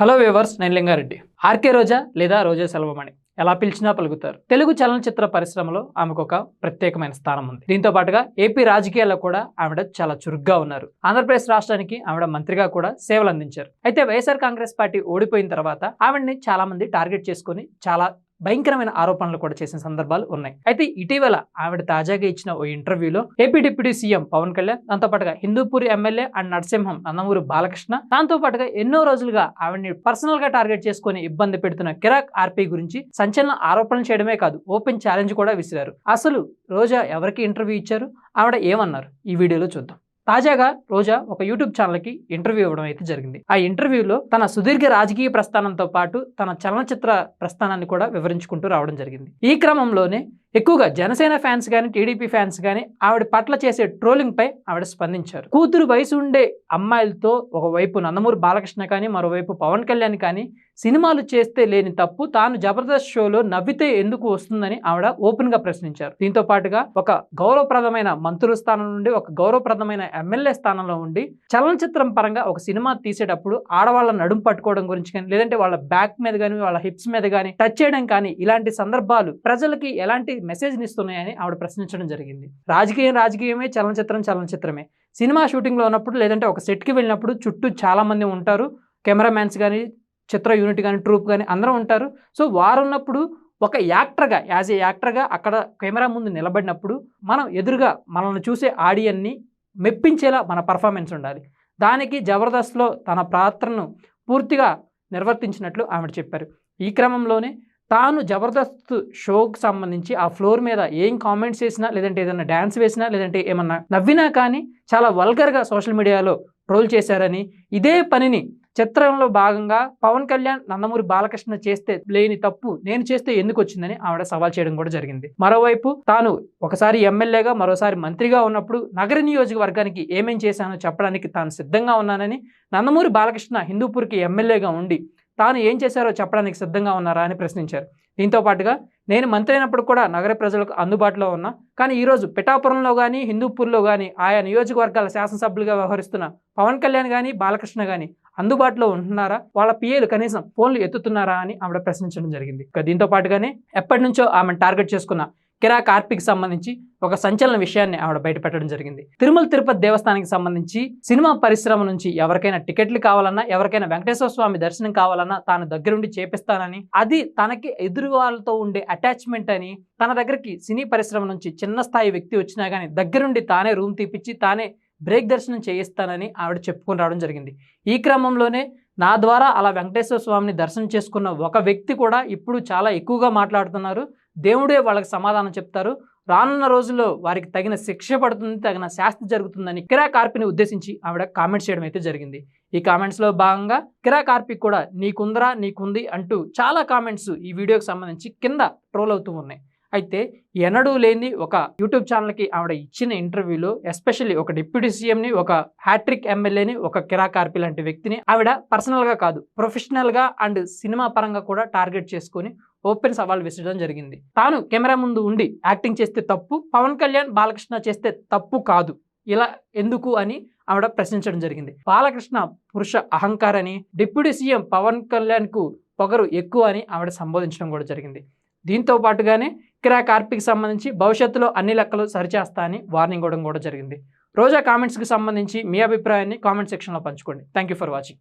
Hello viewers నేను Lingareddy. RK రోజా లేదా రోజా సెల్వమణి. ఎలా పిలిచినా పలుకుతారు. తెలుగు చలనచిత్ర పరిశ్రమలో ఆమెకు ఒక ప్రత్యేకమైన స్థానం ఉంది. దీంతో పాటుగా ఏపీ రాజకీయాల్లో కూడా ఆవిడ చాలా చురుగ్గా ఉన్నారు. ఆంధ్రప్రదేశ్ రాష్ట్రానికి ఆవిడ మంత్రిగా కూడా సేవలు అందించారు అయితే వైఎస్ఆర్ కాంగ్రెస్ పార్టీ ఓడిపోయిన తర్వాత ఆవిడని చాలా మంది టార్గెట్ చేసుకుని చాలా భయంకరమైన ఆరోపణలు కూడా చేసిన సందర్భాలు ఉన్నాయి. అయితే ఇటీవల ఆవిడ తాజాగా ఇచ్చిన ఓ ఇంటర్వ్యూలో AP deputy CM Pawan Kalyan దాంతో పాటుగా హిందూపూరి ఎమ్మెల్యే అండ్ నరసింహం నందమూరి బాలకృష్ణ దాంతో పాటుగా ఎన్నో రోజులుగా ఆవిడని పర్సనల్గా టార్గెట్ చేసుకుని ఇబ్బంది పెడుతున్న కిరాక్ ఆర్పీ గురించి సంచలన ఆరోపణలు చేయడమే కాదు ఓపెన్ ఛాలెంజ్ కూడా విసిరారు. అసలు రోజా ఎవరికి ఇంటర్వ్యూ ఇచ్చారు? ఆవిడ ఏమన్నారు? ఈ వీడియోలో చూద్దాం. తాజాగా రోజా ఒక యూట్యూబ్ ఛానల్కి ఇంటర్వ్యూ ఇవ్వడం అయితే జరిగింది. ఆ ఇంటర్వ్యూలో తన సుదీర్ఘ రాజకీయ ప్రస్థానంతో పాటు తన చలనచిత్ర ప్రస్థానాన్ని కూడా వివరించుకుంటూ రావడం జరిగింది. ఈ క్రమంలోనే ఎక్కువగా జనసేన ఫ్యాన్స్ కానీ టీడీపీ ఫ్యాన్స్ కానీ ఆవిడ పట్ల చేసే ట్రోలింగ్పై ఆవిడ స్పందించారు. కూతురు వయసు ఉండే అమ్మాయిలతో ఒకవైపు నందమూరి బాలకృష్ణ కానీ మరోవైపు పవన్ కళ్యాణ్ కానీ సినిమాలు చేస్తే లేని తప్పు తాను జబర్దస్త్ షోలో నవ్వితే ఎందుకు వస్తుందని ఆవిడ ఓపెన్గా ప్రశ్నించారు. దీంతో పాటుగా ఒక గౌరవప్రదమైన మంత్రుల స్థానం నుండి ఒక గౌరవప్రదమైన ఎమ్మెల్యే స్థానంలో ఉండి చలనచిత్రం పరంగా ఒక సినిమా తీసేటప్పుడు ఆడవాళ్ళ నడుము పట్టుకోవడం గురించి కానీ లేదంటే వాళ్ళ బ్యాక్ మీద కానీ వాళ్ళ హిప్స్ మీద కానీ టచ్ చేయడం కానీ ఇలాంటి సందర్భాలు ప్రజలకి ఎలాంటి మెసేజ్ ఇస్తున్నాయని ఆవిడ ప్రశ్నించడం జరిగింది. రాజకీయం రాజకీయమే చలనచిత్రం చలనచిత్రమే. సినిమా షూటింగ్లో ఉన్నప్పుడు లేదంటే ఒక సెట్కి వెళ్ళినప్పుడు చుట్టూ చాలామంది ఉంటారు. కెమెరామ్యాన్స్ కానీ చిత్ర యూనిట్ కానీ ట్రూప్ కానీ అందరూ ఉంటారు. సో వారు ఉన్నప్పుడు ఒక యాక్టర్గా యాజ్ ఏ యాక్టర్గా అక్కడ కెమెరా ముందు నిలబడినప్పుడు మనం ఎదురుగా మనల్ని చూసే ఆడియన్ని మెప్పించేలా మన పర్ఫార్మెన్స్ ఉండాలి. దానికి జబర్దస్త్లో తన పాత్రను పూర్తిగా నిర్వర్తించినట్లు ఆమె చెప్పారు. ఈ క్రమంలోనే తాను జబర్దస్త్ షోకి సంబంధించి ఆ ఫ్లోర్ మీద ఏం కామెంట్స్ చేసినా లేదంటే ఏదైనా డ్యాన్స్ వేసినా లేదంటే ఏమన్నా నవ్వినా కానీ చాలా వల్గర్గా సోషల్ మీడియాలో ట్రోల్ చేశారని ఇదే పనిని చిత్రంలో భాగంగా పవన్ కళ్యాణ్ నందమూరి బాలకృష్ణ చేస్తే లేని తప్పు నేను చేస్తే ఎందుకు వచ్చిందని ఆవిడ సవాల్ చేయడం కూడా జరిగింది. మరోవైపు తాను ఒకసారి ఎమ్మెల్యేగా మరోసారి మంత్రిగా ఉన్నప్పుడు నగర నియోజకవర్గానికి ఏమేం చేశానో చెప్పడానికి తాను సిద్ధంగా ఉన్నానని నందమూరి బాలకృష్ణ హిందూపూర్కి ఎమ్మెల్యేగా ఉండి తాను ఏం చేశారో చెప్పడానికి సిద్ధంగా ఉన్నారా అని ప్రశ్నించారు. దీంతో పాటుగా నేను మంత్రి అయినప్పుడు కూడా నగర ప్రజలకు అందుబాటులో ఉన్నా కానీ ఈరోజు పిఠాపురంలో కానీ హిందూపూర్లో కానీ ఆయా నియోజకవర్గాల శాసనసభ్యులుగా వ్యవహరిస్తున్న పవన్ కళ్యాణ్ కానీ బాలకృష్ణ కానీ అందుబాటులో ఉంటున్నారా? వాళ్ళ పిఏలు కనీసం ఫోన్లు ఎత్తుతున్నారా అని ఆవిడ ప్రశ్నించడం జరిగింది. ఇక దీంతో పాటుగానే ఎప్పటి నుంచో ఆమెను టార్గెట్ చేసుకున్న కిరా కార్పిక్ సంబంధించి ఒక సంచలన విషయాన్ని ఆవిడ బయటపెట్టడం జరిగింది. తిరుమల తిరుపతి దేవస్థానానికి సంబంధించి సినిమా పరిశ్రమ నుంచి ఎవరికైనా టికెట్లు కావాలన్నా ఎవరికైనా వెంకటేశ్వర స్వామి దర్శనం కావాలన్నా తాను దగ్గరుండి చేపిస్తానని అది తనకి ఎదురు వాళ్ళతో ఉండే అటాచ్మెంట్ అని తన దగ్గరికి సినీ పరిశ్రమ నుంచి చిన్న స్థాయి వ్యక్తి వచ్చినా కానీ దగ్గరుండి తానే రూమ్ తీపిచ్చి తానే బ్రేక్ దర్శనం చేయిస్తానని ఆవిడ చెప్పుకుని రావడం జరిగింది. ఈ క్రమంలోనే నా ద్వారా అలా వెంకటేశ్వర స్వామిని దర్శనం చేసుకున్న ఒక వ్యక్తి కూడా ఇప్పుడు చాలా ఎక్కువగా మాట్లాడుతున్నారు. దేవుడే వాళ్ళకి సమాధానం చెప్తారు. రానున్న రోజుల్లో వారికి తగిన శిక్ష పడుతుంది తగిన శాస్తి జరుగుతుందని కిరా కార్పిని ఉద్దేశించి ఆవిడ కామెంట్స్ చేయడం అయితే జరిగింది. ఈ కామెంట్స్లో భాగంగా కిరా కార్పిక్ కూడా నీకుందరా నీకుంది అంటూ చాలా కామెంట్స్ ఈ వీడియోకి సంబంధించి కింద ట్రోల్ అవుతూ ఉన్నాయి. అయితే ఎన్నడూ లేని ఒక యూట్యూబ్ ఛానల్కి ఆవిడ ఇచ్చిన ఇంటర్వ్యూలో ఎస్పెషల్లీ ఒక డిప్యూటీ సీఎంని ఒక హ్యాట్రిక్ ఎమ్మెల్యేని ఒక కిరా కార్పి లాంటి వ్యక్తిని ఆవిడ పర్సనల్గా కాదు ప్రొఫెషనల్గా అండ్ సినిమా పరంగా కూడా టార్గెట్ చేసుకొని ఓపెన్ సవాల్ విసరడం జరిగింది. తాను కెమెరా ముందు ఉండి యాక్టింగ్ చేస్తే తప్పు పవన్ కళ్యాణ్ బాలకృష్ణ చేస్తే తప్పు కాదు. ఇలా ఎందుకు అని ఆవిడ ప్రశ్నించడం జరిగింది. బాలకృష్ణ పురుష అహంకారని డిప్యూటీ సీఎం పవన్ కళ్యాణ్కు పొగరు ఎక్కువ అని ఆవిడ సంబోధించడం కూడా జరిగింది. దీంతో పాటుగానే కిరా కార్పిక్ సంబంధించి భవిష్యత్తులో అన్ని లెక్కలు సరిచేస్తా అని వార్నింగ్ ఇవ్వడం కూడా జరిగింది. రోజా కామెంట్స్కి సంబంధించి మీ అభిప్రాయాన్ని కామెంట్ సెక్షన్లో పంచుకోండి. Thank you for watching.